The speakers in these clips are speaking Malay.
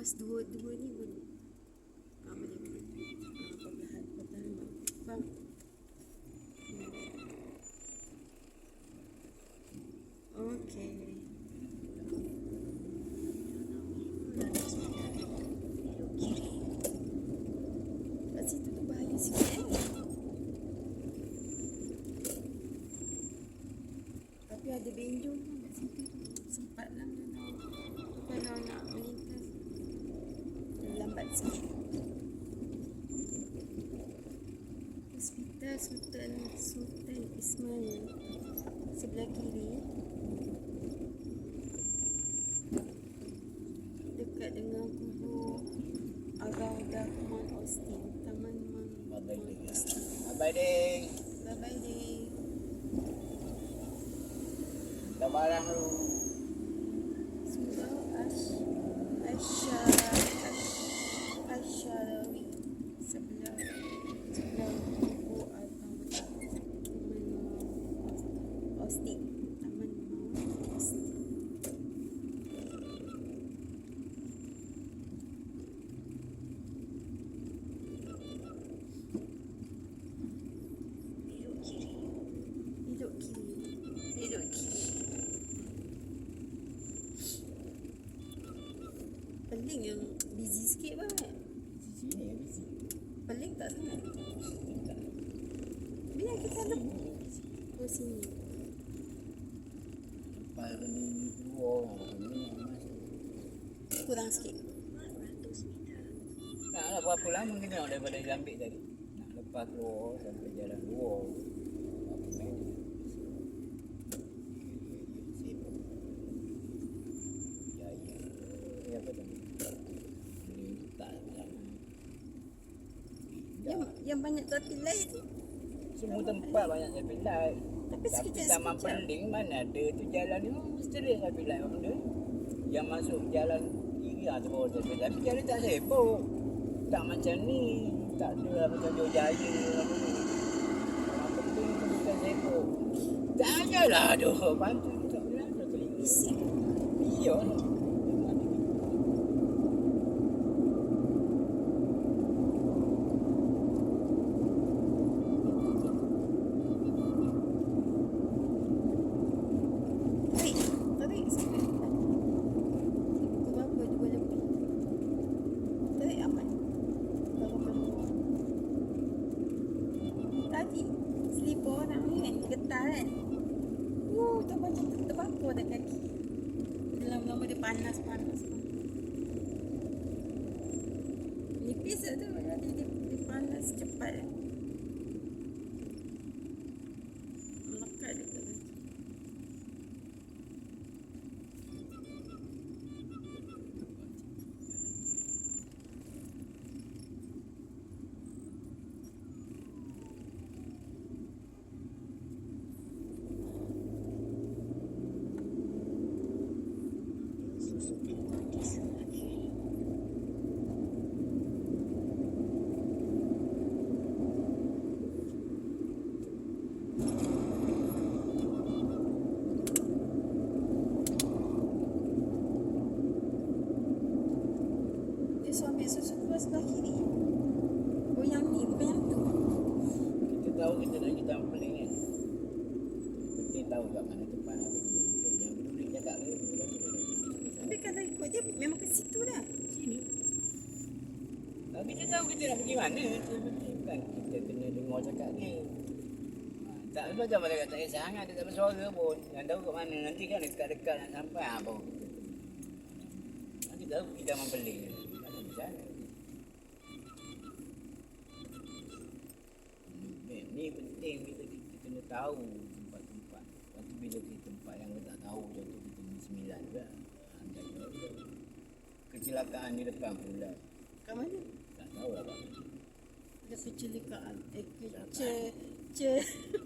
Lepas dua dua ni perlahan perlahan bang. Bang. Okay. Eh. Ada benjol pun kat situ tu. Hospital Sultan Sultan Ismail sebelah kiri dekat dengan kubur Agah Dahman Austin Taman Man Abai Man ding. Abai ding. Bye bye deh Dah barang lu. Semoga Ash Asha Ash Asharawi sebelah sebelah kubur Agah Taman Man Austin Taman Man Austin Duduk kiri. Duduk kiri. Pening yang busy sikit banget. Sini ya bisi. Pening tak sangat. Biar kita lebih. Oh sini. Lepas ni dua. Kurang sikit. Tak lah berapa lama kena daripada Gambit tadi. Nak lepas keluar sampai jalan luar. Berapa minit? Jaya. Ni apa tu? Lintas sana. Yang, yang banyak tapi tu. Semua tempat banyak tapi light. Tapi Tapi sekejap taman pening mana ada tu jalan ni oh, straight tapi light benda. Yang masuk jalan kiri ah tu baru tapi tapi jalan tak sibuk. Tak macam ni. Tak ada lah macam Jauh Jaya apa ni. Taman pening tu bukan sibuk. Tak ada lah aduh. Bantu tak boleh ada. Bising. Iya. Tarik. Tarik sikit. Pukul berapa? Dua lebih. Tarik aman. Baru keluar. Tadi selipar orang ni kan getar kan. Oh, tu macam terbakar dah kaki. Lama-lama dia panas-panas. Nipis tu nanti dia, dia panas cepat. Melekat dekat kaki. Dia suruh ambil susu keluar sebelah kiri. Oh yang ni, bukan yang tu. Kita tahu kita nak kita pening kan. Penting tahu kat mana tempat nak pergi. Yang peduli cakap ke. Tapi kalau ikut dia memang ke situ dah. Sini. Tapi dia tahu kita nak pergi mana. Kan. Kita kena dengar cakap dia. Ha, Tak sebab macam mana tak kisah sangat. Dia tak bersuara pun. Yang tahu kat mana. Nanti kan dekat-dekat nak sampai. Ha, pergi. Nanti tahu kita memang pelik. Ni, ni penting kita, kena tahu tempat-tempat. Lepas tu bila kita tempat yang kita tak tahu contoh kita ni sembilan juga. Ha. Kecelakaan di depan pula. Kat mana? Tak tahu lah Pak. Ada kecelakaan. Eh, kece... Ce...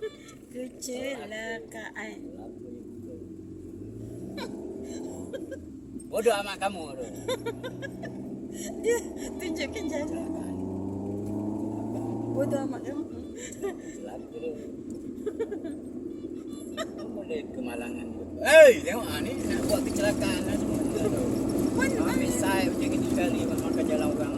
Kecelakaan. Bukan. Bodoh amat kamu tu. Dia tunjukkan jalan. Bodoh amat kamu. Celaka dia. Boleh kemalangan. Hei, tengok ah ni nak buat kecelakaan lah semua. Mana Ambil side macam gitu sekali makan jalan orang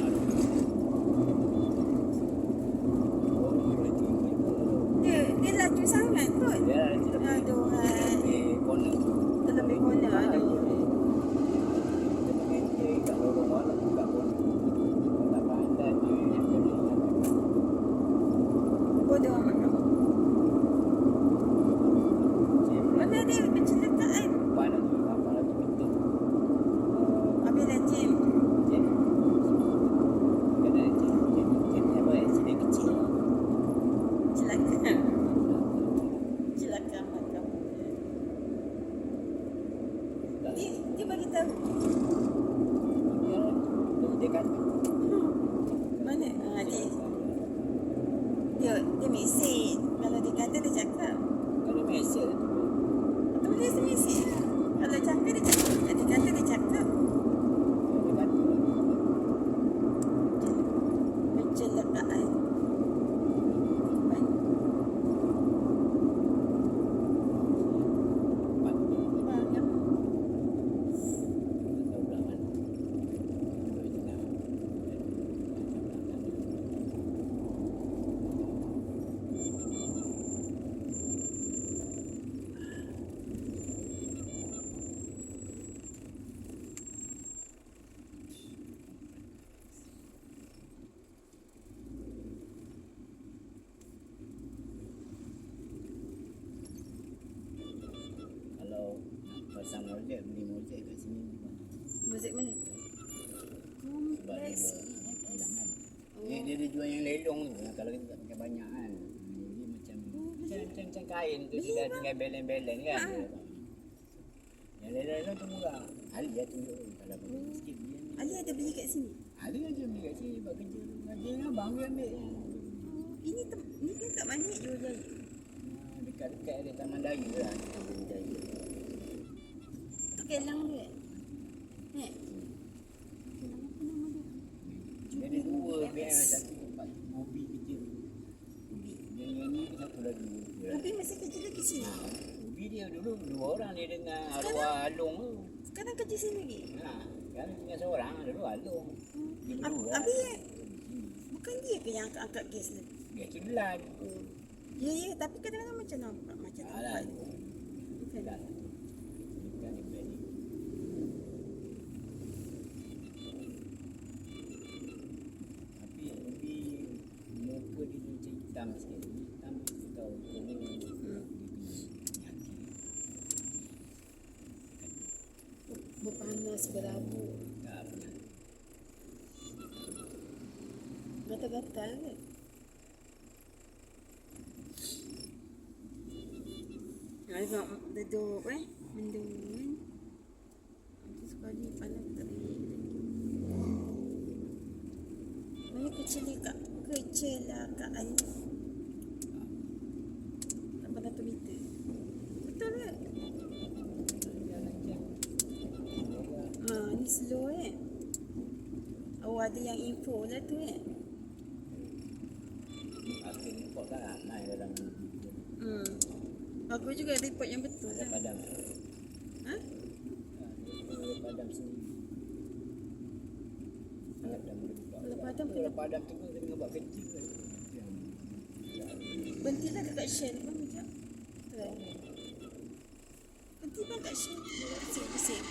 pasang mojek, beli mojek kat sini. Muzik mana? Sebab dia hilangan. Dia, dia, dia jual yang lelong tu. Kalau kita tak pakai banyak kan. Dia macam macam, macam, macam kain tu. Dia dah tinggal belen-belen kan. Yang lelong-lelong tu murah. Ali dia tunjuk. Kalau beli sikit dia ni. Ali ada beli kat sini? Ali aja beli kat sini buat kerja. Kerja kan bang dia ambil. Ini tem ini kan kat mana jual jaya? Ah, Dekat-dekat ada Taman Daya lah. Taman Jaya. Tu kelang dia. Eh. Kelang apa nama dia? Dia ada dua BM satu tempat mobil kecil. Yang yang ni satu lagi. Tapi masih kerja lagi sini. Ubi dia dulu dua orang dia dengan arwah Along tu. Sekarang kerja sini lagi. Ha, kan tinggal seorang dulu Along. Dia Ab. Abi eh, bukan dia ke yang angkat-angkat gas ni? Dia kilat. Oh. Ya ya, tapi kadang-kadang macam nampak macam Alah. nampak. Bukan. Kilat. Ikan dia beli. Tapi Ubi muka dia hitam sikit. Tahu kuning. Berpanas berabuk. Tak pernah. Gatal-gatal kan? Nah, tengok duduk eh. Mendung kan. Nanti sekali panas terik lagi. Mana kecelakaan? Kecelakaan. Tak pernah tu meter. Betul ke? Jalan jam. Ha, ni slow eh. Oh, lah tu eh. Aku import kan ramai dalam Hmm. Bagus juga report yang betul lah. padam. Ha? Ada padam sini. Padam. Kalau padam Kalau kena padam tu kan kena buat kecil kan. berhenti lah dekat Shell pun macam. Try. Berhenti lah kat Shell. Pusing-pusing.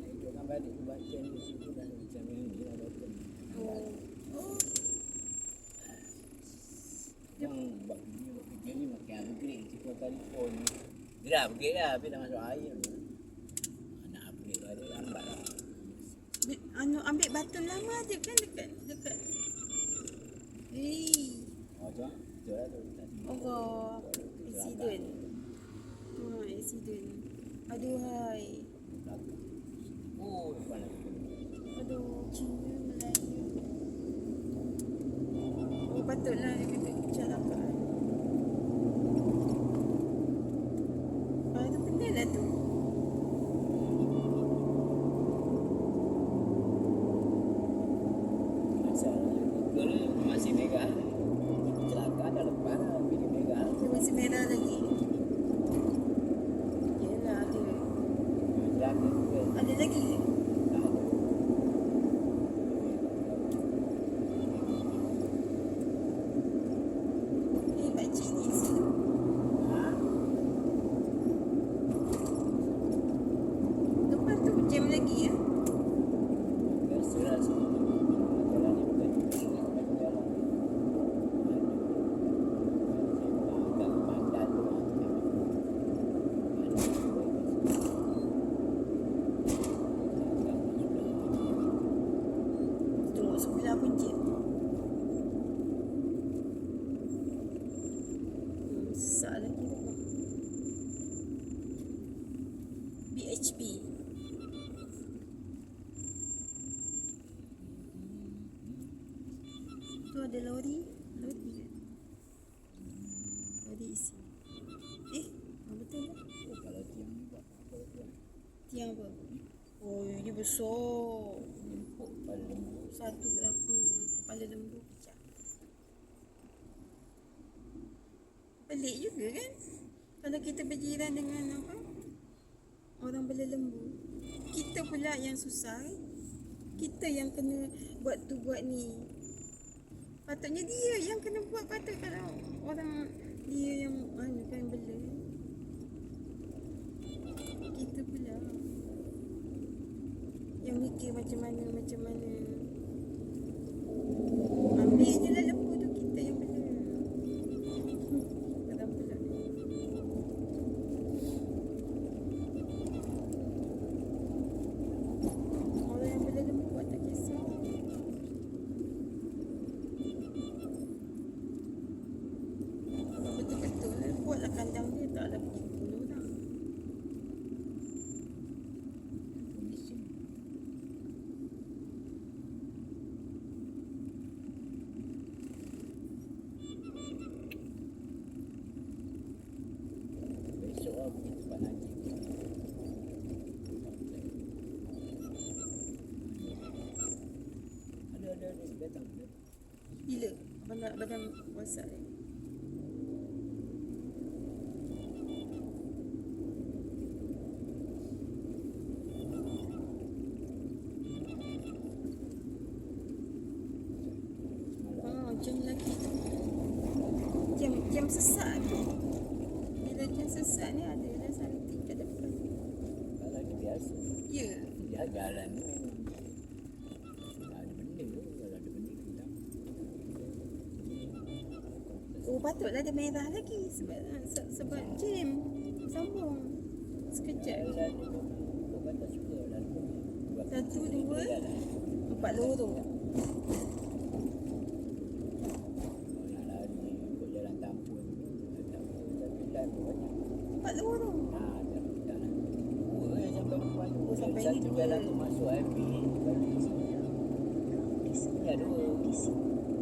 Itu kan balik ke baca ni situ dah macam ni lah doktor. Oh. Oh. Yang buat ni makin upgrade cikgu telefon. Dia dah upgrade lah tapi dah masuk air. Nak upgrade ada lambat lah. Anu ambil batu lama je kan dekat dekat. Hei. Oh tu ah. Betul lah tu. Allah. Accident. Ha, accident. Aduhai. Oh. Aduh, Cina Melayu. Oh, patutlah dia kata kecelakaan. Ah, tu benda lah tu. HP. Tu ada lori. Lori ke? Lori isi. Eh, betul ke? Oh, kalau tiang ni buat apa? Tiang apa? Oh, ini besar. Jemput kepala lembu. Satu berapa kepala lembu pecah. Pelik juga kan? Kalau kita berjiran dengan apa? Orang bela lembu. Kita pula yang susah? Kita yang kena buat tu buat ni. Patutnya dia yang kena buat patut kalau orang dia yang mana kan bela. Kita pula yang mikir macam mana macam mana. Ambil je lah lembu tu kita yang bela. Kadang pula. Orang yang bela lembu buat tak kisah. Kalau betul-betul eh, buatlah kandang dia taklah pergi bunuh orang. Finishing. Besok lah pergi tempat Najib. Ada, ada, ada. Datang. datang. Bila? Badan WhatsApp ni. Jam lagi tu. Jam jam sesak tu. Bila jam sesak ni ada dah something kat depan. Kalau dia biasa. Ya. Dia jalan ni memang. Tak ada benda. Kalau ada benda, kita Oh, patutlah dia merah lagi sebab se- sebab jam sambung. Sekejap. Sebab Satu, dua. Empat lorong. Tu banyak. Empat lorong. Tak tak nak. Dua je sampai depan tu. Sampai Satu ni dua. jalan tu masuk IP. Baru di sini. Ya, dua.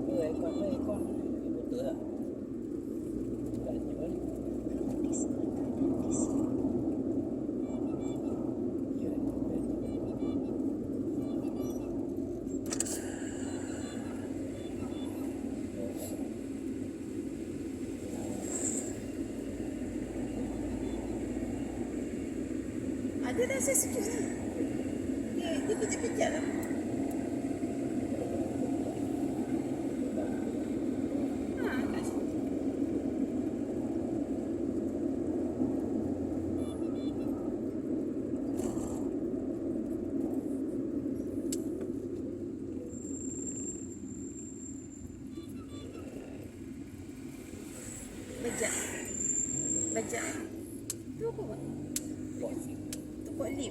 Dua ekor tu ekor. Betul lah. Tak jual. Ya, Ada rasa sejuk ni. Dia, dia kejap-kejap lah. Ha, kat situ. Bejak. Bejak. Tu apa buat? Pos. Tu buat lip.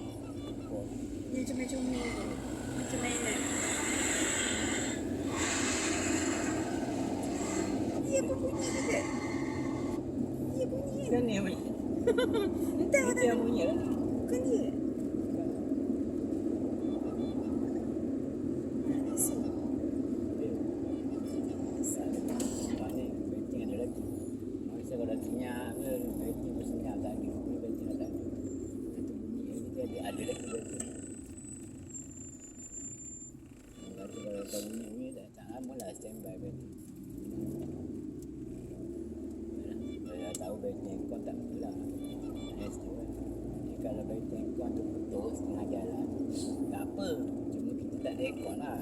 Pos. Dia comel-comel tu. Macam mainan. Dia pun bunyi juga. Dia bunyi. Kan ni yang bunyi. Entah Itu tak yang bunyi lah. Bukan dia. Nak lagi. Kalau kau bunyi ni dah tak lama lah stand tahu bet kau tak pula. Kalau bet kau tu putus tengah jalan. Tak apa. Cuma kita tak rekod lah.